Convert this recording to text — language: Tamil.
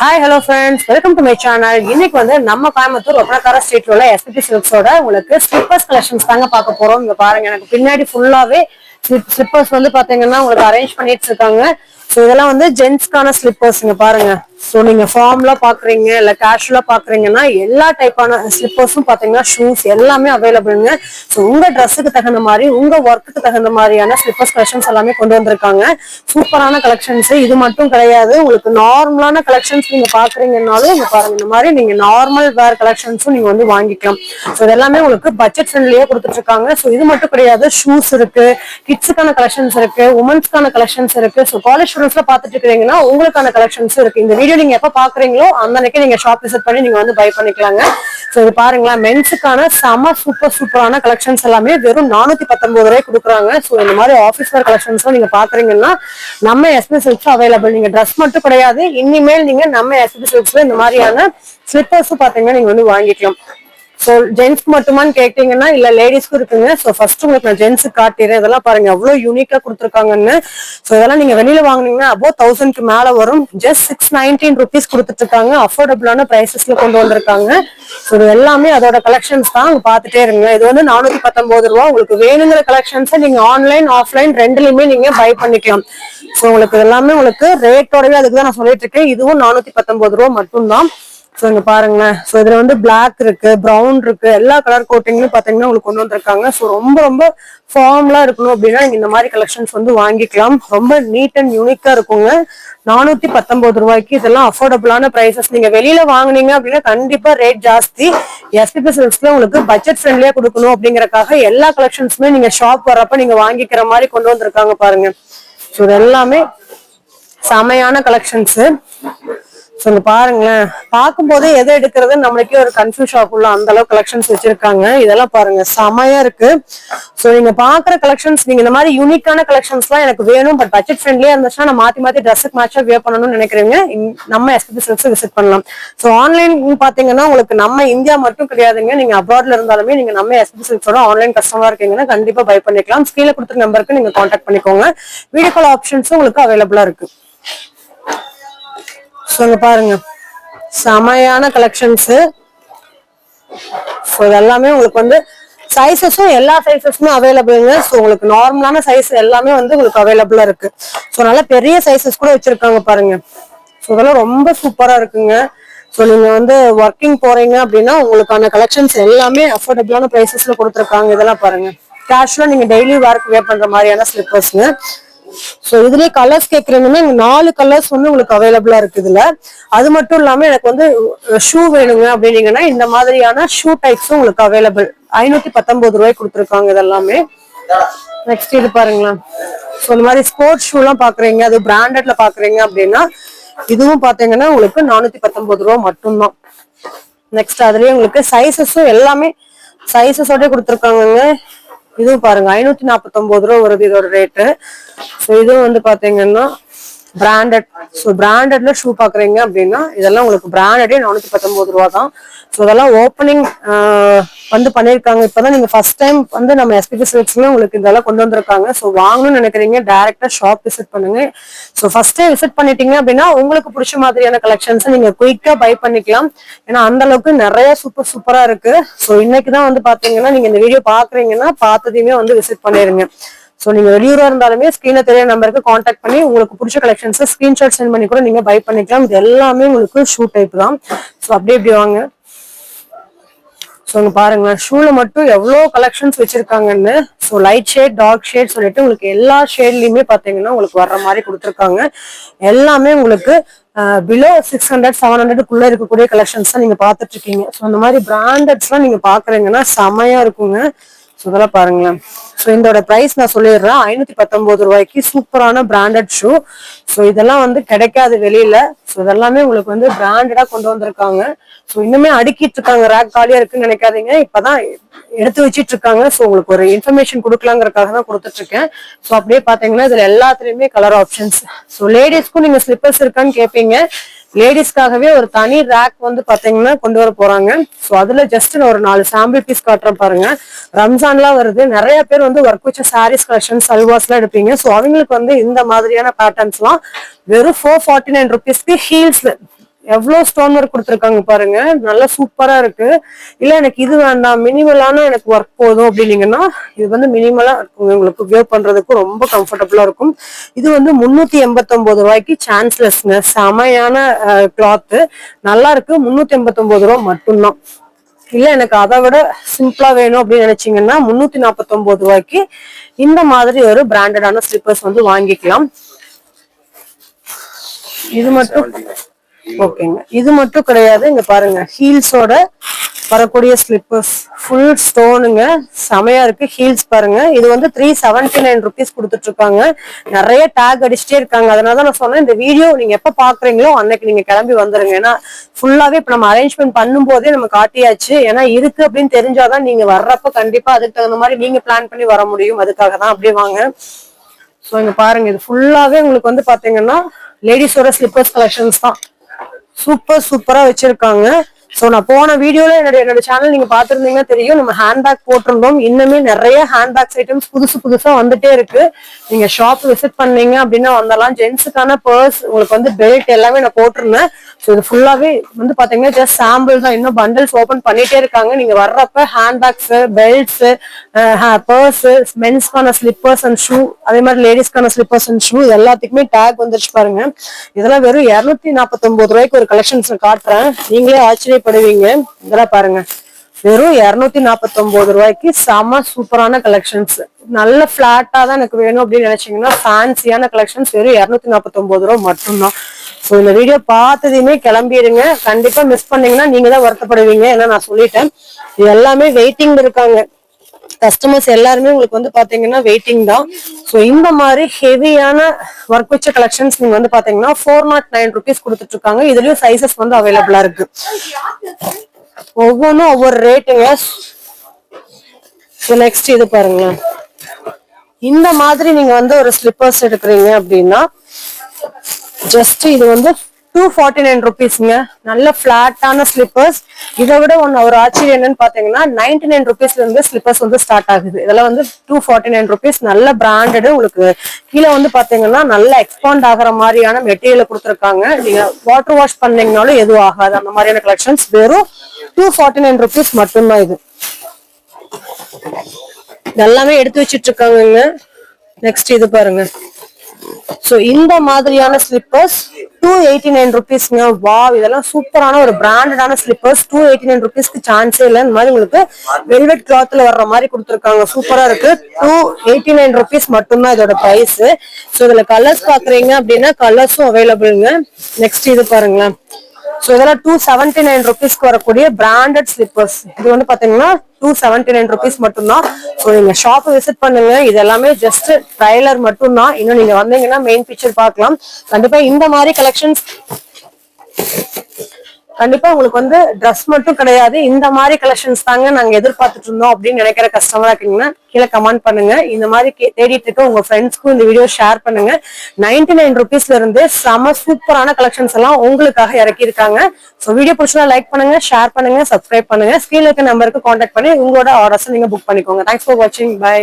Hi hello friends welcome to my channel இன்னைக்கு வந்து நம்ம கோயம்புத்தூர் ஒப்பனக்கார ஸ்ட்ரீட்ல உள்ள எஸ்பிபி சில்க்ஸோட உங்களுக்கு ஸ்லிப்பர்ஸ் கலெக்ஷன்ஸ் தாங்க பார்க்க போறோம். இங்க பாருங்க எனக்கு பின்னாடி ஃபுல்லாவே ஸ்லிப்பர்ஸ் வந்து பாத்தீங்கன்னா உங்களுக்கு அரேஞ்ச் பண்ணிட்டு இருக்காங்க. ஸோ இதெல்லாம் வந்து ஜென்ஸ்க்கான ஸ்லிப்பர்ஸ் இங்க பாருங்க. ஸோ நீங்க ஃபார்ம்ல பாக்குறீங்க இல்ல கேஷுவலா பாக்குறீங்கன்னா எல்லா டைப்பான ஸ்லிப்பர்ஸும் பாத்தீங்கன்னா ஷூஸ் எல்லாமே அவைலபிள்ங்க ஸோ உங்க ட்ரெஸ்ஸுக்கு தகுந்த மாதிரி உங்க ஒர்க்குக்கு தகுந்த மாதிரியான ஸ்லிப்பர்ஸ் கலெக்ஷன்ஸ் எல்லாமே கொண்டு வந்திருக்காங்க. சூப்பரான கலெக்ஷன்ஸ் இது மட்டும் கிடையாது. உங்களுக்கு நார்மலான கலெக்ஷன்ஸ் நீங்க பாக்குறீங்கன்னாலும் இங்க பாருங்க இந்த மாதிரி நீங்க நார்மல் வேர் கலெக்ஷன்ஸும் நீங்க வந்து வாங்கிக்கலாம். ஸோ இதெல்லாமே உங்களுக்கு பட்ஜெட் ஃப்ரெண்ட்லியே கொடுத்துட்டு இருக்காங்க ஸோ இது மட்டும் கிடையாது. ஷூஸ் இருக்கு கிட்ஸுக்கான கலெக்ஷன்ஸ் இருக்கு உமன்ஸ்க்கான கலெக்ஷன்ஸ் இருக்கு. ஸோ காலேஜ் ஸ்டூடெண்ட்ஸ்ல பாத்துட்டு இருக்கீங்கன்னா உங்களுக்கான கலெக்ஷன்ஸும் இருக்கு. இந்த வீடியோ நீங்க எப்ப பாக்குறீங்களோ அந்த அன்னைக்கு நீங்க ஷாப் விசிட் பண்ணி நீங்க வந்து பை பண்ணிக்கலாங்க. ஸோ இது பாருங்களேன் மென்ஸுக்கான செம சூப்பர் சூப்பரான கலெக்ஷன்ஸ் எல்லாமே வெறும் நானூத்தி பத்தொன்பது ரூபாய் கொடுக்குறாங்க. ஸோ இந்த மாதிரி ஆஃபீஸ் வேர் கலெக்ஷன்ஸ் நீங்க பாக்குறீங்கன்னா நம்ம எஸ்பி சில்க்ஸ் அவைலபிள் நீங்க ட்ரெஸ் மட்டும் கிடையாது இனிமேல் நீங்க நம்ம எஸ்பி சில்க்ஸ்ல இந்த மாதிரியான ஸ்லிப்பர்ஸும் பாத்தீங்கன்னா நீங்க வந்து வாங்கிக்கலாம். ஸோ ஜென்ஸ்க்கு மட்டுமான்னு கேட்டீங்கன்னா இல்ல லேடிஸ்க்கும் இருக்குங்க. ஸோ ஃபர்ஸ்ட் உங்களுக்கு நான் ஜென்ஸுக்கு காட்டிடுறேன். இதெல்லாம் பாருங்க எவ்வளவு யூனிக்கா கொடுத்துருக்காங்கன்னு. ஸோ இதெல்லாம் நீங்க வெளியில வாங்குனீங்கன்னா அபோ தௌசண்ட்க்கு மேல வரும். ஜஸ்ட் சிக்ஸ் நைன்டீன் ருபீஸ் கொடுத்துட்டு இருக்காங்க அஃபோர்டபுளான பிரைசஸ்ல கொண்டு வந்திருக்காங்க. ஸோ இது எல்லாமே அதோட கலெக்ஷன்ஸ் தான். அங்க பாத்துட்டே இருங்க. இது வந்து நானூத்தி பத்தொன்பது ரூபா. உங்களுக்கு வேணுங்கிற கலெக்ஷன்ஸை நீங்க ஆன்லைன் ஆஃப்லைன் ரெண்டுலயுமே நீங்க பை பண்ணிக்கலாம். ஸோ உங்களுக்கு எல்லாமே உங்களுக்கு ரேட்டோடவே அதுக்கு தான் நான் சொல்லிட்டு இருக்கேன். இதுவும் நானூத்தி பத்தொன்பது ரூபா மட்டும்தான். ஸோ இங்க பாருங்களேன். ஸோ இதில் வந்து பிளாக் இருக்கு ப்ரௌன் இருக்கு எல்லா கலர் கோட்டிங்லையும் பார்த்தீங்கன்னா உங்களுக்கு கொண்டு வந்திருக்காங்க. ஸோ ரொம்ப ரொம்ப ஃபார்ம்லாம் இருக்கணும் அப்படின்னா நீங்கள் இந்த மாதிரி கலெக்ஷன்ஸ் வந்து வாங்கிக்கலாம். ரொம்ப நீட் அண்ட் யூனிக்காக இருக்குங்க. நானூற்றி பத்தொன்பது ரூபாய்க்கு இதெல்லாம் அஃபோர்டபுளான ப்ரைஸஸ் நீங்கள் வெளியில் வாங்குனீங்க அப்படின்னா கண்டிப்பாக ரேட் ஜாஸ்தி. எஸ்பிபி உங்களுக்கு பட்ஜெட் ஃப்ரெண்ட்லியாக கொடுக்கணும் அப்படிங்கறக்காக எல்லா கலெக்ஷன்ஸுமே நீங்கள் ஷாப் வர்றப்ப நீங்கள் வாங்கிக்கிற மாதிரி கொண்டு வந்திருக்காங்க பாருங்க. ஸோ இது எல்லாமே செமையான கலெக்ஷன்ஸு ஸோ பாருங்களேன். பார்க்கும்போதே எதை எடுக்கிறது நம்மளுக்கே ஒரு கன்ஃபியூஸ் ஆகும்ல அந்த அளவுக்கு கலெக்ஷன்ஸ் வச்சிருக்காங்க. இதெல்லாம் பாருங்க செமையா இருக்கு. ஸோ நீங்க பாக்குற கலெக்ஷன்ஸ் நீங்க இந்த மாதிரி யூனிக்கான கலெக்ஷன்ஸ்லாம் எனக்கு வேணும் பட் பட்ஜெட் ஃப்ரெண்ட்லியா இருந்துச்சுன்னா நான் மாத்தி மாத்தி ட்ரெஸ்ஸுக்கு மேட்சா வியர் பண்ணணும்னு நினைக்கிறீங்க நம்ம எஸ்பிபி சில்க்ஸ் விசிட் பண்ணலாம். ஸோ ஆன்லைன் பாத்தீங்கன்னா உங்களுக்கு நம்ம இந்தியா மட்டும் கிடையாதுங்க. நீங்க அப்ராட்ல இருந்தாலுமே நீங்க நம்ம எஸ்பிபி சில்க்ஸோட ஆன்லைன் கஸ்டமரா இருக்கீங்கன்னா கண்டிப்பா பை பண்ணிக்கலாம். ஸ்கீல கொடுத்த நம்பருக்கு நீங்க காண்டாக்ட் பண்ணிக்கோங்க. வீடியோ கால் ஆப்ஷன்ஸும் உங்களுக்கு அவைலபிளா இருக்கு. ஸோ பாருங்க. செமையான கலெக்ஷன்ஸ் ஸோ இதெல்லாமே உங்களுக்கு வந்து சைஸஸும் எல்லா சைஸஸுமே அவைலபிளுங்க ஸோ உங்களுக்கு நார்மலான சைஸ் எல்லாமே வந்து உங்களுக்கு அவைலபிளா இருக்கு. ஸோ நல்லா பெரிய சைஸஸ் கூட வச்சிருக்காங்க பாருங்க. ஸோ இதெல்லாம் ரொம்ப சூப்பரா இருக்குங்க. ஸோ நீங்க வந்து ஒர்க்கிங் போறீங்க அப்படின்னா உங்களுக்கான கலெக்ஷன்ஸ் எல்லாமே அஃபோர்டபுளான ப்ரைசஸ்ல கொடுத்துருக்காங்க. இதெல்லாம் பாருங்க. கேஷுவலா நீங்க டெய்லி ஒர்க் வேர் பண்ற மாதிரியான ஸ்லிப்பர்ஸ்ங்க ஸோ இதுலயே கலர்ஸ் கேட்குறீங்கன்னா நாலு கலர்ஸ் வந்து உங்களுக்கு அவைலபிளா இருக்குதுல அது மட்டும் இல்லாம எனக்கு வந்து ஷூ வேணுங்க அப்படின்னீங்கன்னா இந்த மாதிரியான ஷூ டைப்ஸும் உங்களுக்கு அவைலபிள் ஐநூத்தி பத்தொன்பது ரூபாய் கொடுத்துருக்காங்க இதெல்லாமே. நெக்ஸ்ட் இது பாருங்களேன். ஸோ இந்த மாதிரி ஸ்போர்ட்ஸ் ஷூலாம் பாக்குறீங்க அது பிராண்டட்ல பாக்குறீங்க அப்படின்னா இதுவும் பாத்தீங்கன்னா உங்களுக்கு நானூத்தி பத்தொன்பது ரூபா மட்டும்தான். நெக்ஸ்ட் அதுலயே உங்களுக்கு சைஸஸும் எல்லாமே சைஸஸோட கொடுத்துருக்காங்க இதுவும் பாருங்க ஐநூத்தி நாற்பத்தொன்பது ரூபா வருது இதோட ரேட்டு ஸோ இதுவும் வந்து பாத்தீங்கன்னா பிராண்டட் ஸோ பிராண்டட்ல ஷூ பாக்குறீங்க அப்படின்னா இதெல்லாம் உங்களுக்கு பிராண்டடே நானூத்தி பத்தொன்பது ரூபா தான் ஸோ இதெல்லாம் ஓப்பனிங் வந்து பண்ணியிருக்காங்க இப்போதான் நீங்க ஃபர்ஸ்ட் டைம் வந்து நம்ம எஸ்பிபி சில்க்ஸ்ல உங்களுக்கு இதெல்லாம் கொண்டு வந்திருக்காங்க. ஸோ வாங்கணும்னு நினைக்கிறீங்க. டேரக்டா ஷாப் விசிட் பண்ணுங்க. ஸோ ஃபர்ஸ்டே விசிட் பண்ணிட்டீங்க அப்படின்னா உங்களுக்கு பிடிச்ச மாதிரியான கலெக்ஷன்ஸ் நீங்க குயிக்கா பை பண்ணிக்கலாம். ஏன்னா அந்த அளவுக்கு நிறைய சூப்பர் சூப்பரா இருக்கு. ஸோ இன்னைக்கு தான் வந்து பாத்தீங்கன்னா நீங்க இந்த வீடியோ பாக்குறீங்கன்னா பார்த்ததையுமே வந்து விசிட் பண்ணிருங்க. ஸோ நீங்க வெளியூரா இருந்தாலுமே ஸ்கிரீன்ல தெரிய நம்பருக்கு காண்டாக்ட் பண்ணி உங்களுக்கு பிடிச்ச கலெக்ஷன்ஸ் ஸ்கிரீன்ஷாட் சென்ட் பண்ணி கூட நீங்க பை பண்ணிக்கலாம். இது எல்லாமே உங்களுக்கு ஷூ டைப் தான். ஸோ அப்படியே இப்படி வாங்க. ஸோ இங்க பாருங்களேன். ஷூவில் மட்டும் எவ்வளோ கலெக்ஷன்ஸ் வச்சுருக்காங்கன்னு. So light shade dark shade சொல்லிட்டு உங்களுக்கு எல்லா ஷேட்லேயுமே பார்த்தீங்கன்னா உங்களுக்கு வர்ற மாதிரி கொடுத்துருக்காங்க. எல்லாமே உங்களுக்கு பிலோ சிக்ஸ் ஹண்ட்ரட் செவன் ஹண்ட்ரடுக்குள்ள இருக்கக்கூடிய கலெக்ஷன்ஸ் தான் நீங்கள் பார்த்துட்ருக்கீங்க ஸோ இந்த மாதிரி பிராண்டட்ஸ்லாம் நீங்கள் பார்க்குறீங்கன்னா செமையாக இருக்குங்க. ஸோ இதெல்லாம் பாருங்களேன். ஸோ இதோட ப்ரைஸ் நான் சொல்லிடுறேன். ஐநூத்தி பத்தொன்பது ரூபாய்க்கு சூப்பரான பிராண்டட் ஷூ ஸோ இதெல்லாம் வந்து கிடைக்காது வெளியில. ஸோ இதெல்லாமே உங்களுக்கு வந்து பிராண்டடா கொண்டு வந்திருக்காங்க. ஸோ இன்னுமே அடுக்கிட்டு இருக்காங்க. ரேக் காலியா இருக்குன்னு நினைக்காதீங்க. இப்பதான் எடுத்து வச்சிட்டு இருக்காங்க ஸோ உங்களுக்கு ஒரு இன்ஃபர்மேஷன் கொடுக்கலாங்கிறதுக்காக தான் கொடுத்துட்டு இருக்கேன் ஸோ அப்படியே பாத்தீங்கன்னா இதுல எல்லாத்துலயுமே கலர் ஆப்ஷன்ஸ் ஸோ லேடிஸ்க்கும் நீங்க ஸ்லிப்பர்ஸ் இருக்கான்னு கேட்பீங்க லேடிஸ்க்காகவே ஒரு தனி ரேக் வந்து பாத்தீங்கன்னா கொண்டு வர போறாங்க. ஸோ அதுல ஜஸ்ட் நான் ஒரு நாலு சாம்பிள் பீஸ் காட்டுறேன் பாருங்க. ரம்ஜான்லாம் வருது. நிறைய பேர் வந்து ஒர்க் வச்ச சாரீஸ் கலெக்ஷன் சல்வாஸ்லாம் எடுப்பீங்க. ஸோ அவங்களுக்கு வந்து இந்த மாதிரியான பேட்டர்ன்ஸ்லாம் வெறும் ஃபோர் ஃபார்ட்டி நைன் ருபீஸ்க்கு ஹீல்ஸ் எவ்வளோ ஸ்டோன் ஒர்க் கொடுத்துருக்காங்க பாருங்க. நல்லா சூப்பரா இருக்கு. இல்ல எனக்கு இது வேண்டாம். மினிமலான எனக்கு ஒர்க் போதும் அப்படின்னீங்கன்னா இது வந்து மினிமலா இருக்கும் உங்களுக்கு வேவ் பண்றதுக்கு ரொம்ப கம்ஃபர்டபுளா இருக்கும். இது வந்து முன்னூத்தி எண்பத்தொன்பது ரூபாய்க்கு சான்ஸ்லெஸ்ங்க செமையான கிளாத்து நல்லா இருக்கு. முன்னூத்தி எண்பத்தொன்பது ரூபா மட்டும்தான். இல்ல எனக்கு அதை விட சிம்பிளா வேணும் அப்படின்னு நினைச்சீங்கன்னா முன்னூத்தி நாற்பத்தி ரூபாய்க்கு இந்த மாதிரி ஒரு பிராண்டடான ஸ்லிப்பர்ஸ் வந்து வாங்கிக்கலாம். இது மட்டும் ஓகேங்க. இது மட்டும் கிடையாது இங்க பாருங்க ஹீல்ஸோட வரக்கூடிய ஸ்லிப்பர்ஸ் ஃபுல் ஸ்டோனுங்க செமையா இருக்கு ஹீல்ஸ் பாருங்க. இது வந்து த்ரீ செவன்டி நைன் ருபீஸ் கொடுத்துட்டு இருக்காங்க நிறைய டேக் அடிச்சுட்டே இருக்காங்க. அதனால தான் நான் சொன்னேன் இந்த வீடியோ நீங்க எப்ப பாக்குறீங்களோ அன்னைக்கு நீங்க கிளம்பி வந்துருங்க. ஏன்னா ஃபுல்லாவே இப்ப நம்ம அரேஞ்ச்மெண்ட் பண்ணும் போதே நம்ம காட்டியாச்சு. ஏன்னா இருக்கு அப்படின்னு தெரிஞ்சாதான் நீங்க வர்றப்ப கண்டிப்பா அதுக்கு தகுந்த மாதிரி நீங்க பிளான் பண்ணி வர முடியும். அதுக்காக தான் அப்படியே வாங்க. ஸோ இங்க பாருங்க இது ஃபுல்லாவே உங்களுக்கு வந்து பாத்தீங்கன்னா லேடிஸோட ஸ்லிப்பர்ஸ் கலெக்ஷன்ஸ் தான். சூப்பர் சூப்பரா வச்சிருக்காங்க. ஸோ நான் போன வீடியோல என்னோட என்னோட சேனல் நீங்க பாத்திருந்தீங்கன்னா தெரியும். நம்ம ஹேண்ட்பேக் போட்டிருந்தோம். இன்னுமே நிறைய ஹேண்ட்பேக்ஸ் ஐட்டம்ஸ் புதுசு புதுசா வந்துட்டே இருக்கு. நீங்க ஷாப் விசிட் பண்ணீங்க அப்படின்னா வந்தலாம் ஜென்ஸுக்கான பர்ஸ் உங்களுக்கு வந்து பெல்ட் எல்லாமே நான் போட்டிருந்தேன். ஸோ இது ஃபுல்லாவே வந்து பாத்தீங்கன்னா ஜஸ்ட் சாம்பிள் தான். இன்னும் பண்டில்ஸ் ஓபன் பண்ணிட்டே இருக்காங்க. நீங்க வர்றப்ப ஹேண்ட்பேக்ஸ் பெல்ட்ஸ் பர்ஸ் மென்ஸ்க்கான ஸ்லிப்பர்ஸ் அண்ட் ஷூ அதே மாதிரி லேடிஸ்க்கான ஸ்லிப்பர்ஸ் அண்ட் ஷூ எல்லாத்துக்குமே டேக் வந்துருச்சு பாருங்க. இதெல்லாம் வெறும் இரநூத்தி நாற்பத்தி ஒன்பது ரூபாய்க்கு ஒரு கலெக்ஷன்ஸ் காட்டுறேன். நீங்களே ஆச்சரியப்படுவீங்க இதெல்லாம் பாருங்க. வெறும் இருநூத்தி நாற்பத்தி ஒன்பது ரூபாய்க்கு செம சூப்பரான கலெக்ஷன்ஸ் நல்ல பிளாட்டா தான் எனக்கு வேணும் அப்படின்னு நினைச்சீங்கன்னா ஃபேன்சியான கலெக்ஷன்ஸ் வெறும் இருநூத்தி நாற்பத்தி ஒன்பது ரூபா மட்டும்தான். ஸோ இந்த வீடியோ பார்த்ததையுமே கிளம்பிடுங்க. கண்டிப்பா மிஸ் பண்ணீங்கன்னா நீங்க தான் வருத்தப்படுவீங்க. ஏன்னா நான் சொல்லிட்டேன். இது எல்லாமே வெயிட்டிங் இருக்காங்க. கஸ்டமர்ஸ் எல்லாருமே உங்களுக்கு வந்து பாத்தீங்கன்னா வெயிட்டிங் தான். ஸோ இந்த மாதிரி ஹெவியான ஒர்க் வச்ச கலெக்ஷன்ஸ் நீங்க வந்து பாத்தீங்கன்னா ஃபோர் நாட் நைன் ருபீஸ் கொடுத்துட்டு இருக்காங்க இதுலயும் சைசஸ் வந்து அவைலபிளா இருக்கு. ஒவ்வொன்றும் ஒவ்வொரு ரேட்டுங்க ஸோ நெக்ஸ்ட் இது பாருங்களேன். இந்த மாதிரி நீங்க வந்து ஒரு ஸ்லிப்பர்ஸ் எடுக்கிறீங்க அப்படின்னா ஜஸ்ட் இது வந்து டூ ஃபார்ட்டி நைன் ருபீஸ்ங்க நல்ல பிளாட்டான ஸ்லிப்பர்ஸ் இதை விட ஒன்று ஒரு ஆச்சரியம் என்னன்னு பார்த்தீங்கன்னா நைன்டி நைன் ருபீஸ்ல இருந்து ஸ்லிப்பர்ஸ் வந்து ஸ்டார்ட் ஆகுது. இதெல்லாம் வந்து டூ ஃபார்ட்டி நைன் ருபீஸ் நல்ல பிராண்டடு உங்களுக்கு கீழே வந்து பார்த்தீங்கன்னா நல்ல எக்ஸ்பாண்ட் ஆகிற மாதிரியான மெட்டீரியல் கொடுத்துருக்காங்க. நீங்க வாட்டர் வாஷ் பண்ணீங்கனாலும் எதுவும் ஆகாது. அந்த மாதிரியான கலெக்ஷன்ஸ் வெறும் டூ ஃபார்ட்டி நைன் ருபீஸ் மட்டும்தான் இது. எல்லாமே எடுத்து வச்சிட்டு இருக்காங்க நெக்ஸ்ட் இது பாருங்க. சோ இந்த மாதிரியான ஸ்லிப்பர்ஸ் டூ எயிட்டி நைன் ருபீஸ்ங்க வா இதெல்லாம் சூப்பரான ஒரு பிராண்டடான ஸ்லிப்பர்ஸ் டூ எயிட்டி நைன் ருபீஸ்க்கு சான்ஸே இல்லை. இந்த மாதிரி உங்களுக்கு வெல்வெட் கிளாத்ல வர்ற மாதிரி கொடுத்துருக்காங்க. சூப்பரா இருக்கு. டூ எயிட்டி நைன் ருபீஸ் மட்டும்தான் இதோட பிரைஸ் ஸோ இதுல கலர்ஸ் பாக்குறீங்க அப்படின்னா கலர்ஸும் அவைலபிள்ங்க நெக்ஸ்ட் இது பாருங்களேன். ஸோ இதெல்லாம் டூ செவன்டி நைன் ருபீஸ்க்கு வரக்கூடிய பிராண்டட் ஸ்லிப்பர்ஸ் இது வந்து பாத்தீங்கன்னா டூ செவன்டி நைன் ருபீஸ் மட்டும்தான். ஸோ நீங்க ஷாப் விசிட் பண்ணுங்க. இது எல்லாமே ஜஸ்ட் ட்ரைலர் மட்டும்தான். இன்னும் நீங்க வந்தீங்கன்னா மெயின் பிக்சர் பார்க்கலாம். கண்டிப்பா இந்த மாதிரி கலெக்ஷன்ஸ் கண்டிப்பா உங்களுக்கு வந்து ட்ரெஸ் மட்டும் கிடையாது. இந்த மாதிரி கலெக்ஷன்ஸ் தாங்க நாங்க எதிர்பார்த்துட்டு இருந்தோம் அப்படின்னு நினைக்கிற கஸ்டமரா இருக்கீங்கன்னா கீழே கமெண்ட் பண்ணுங்க. இந்த மாதிரி கே- தேடிட்டு இருக்க உங்க ஃப்ரெண்ட்ஸ்க்கும் இந்த வீடியோ ஷேர் பண்ணுங்க. நைன்டி நைன் ருபீஸ்ல இருந்து செம சூப்பரான கலெக்ஷன்ஸ் எல்லாம் உங்களுக்காக இறக்கி இருக்காங்க ஸோ வீடியோ பிடிச்சா லைக் பண்ணுங்க ஷேர் பண்ணுங்க சப்ஸ்கிரைப் பண்ணுங்க. ஸ்கிரீன்ல இருக்க நம்பருக்கு கான்டாக்ட் பண்ணி உங்களோட ஆர்டர்ஸ் நீங்க புக் பண்ணிக்கோங்க. தேங்க்ஸ் ஃபார் வாட்சிங் பை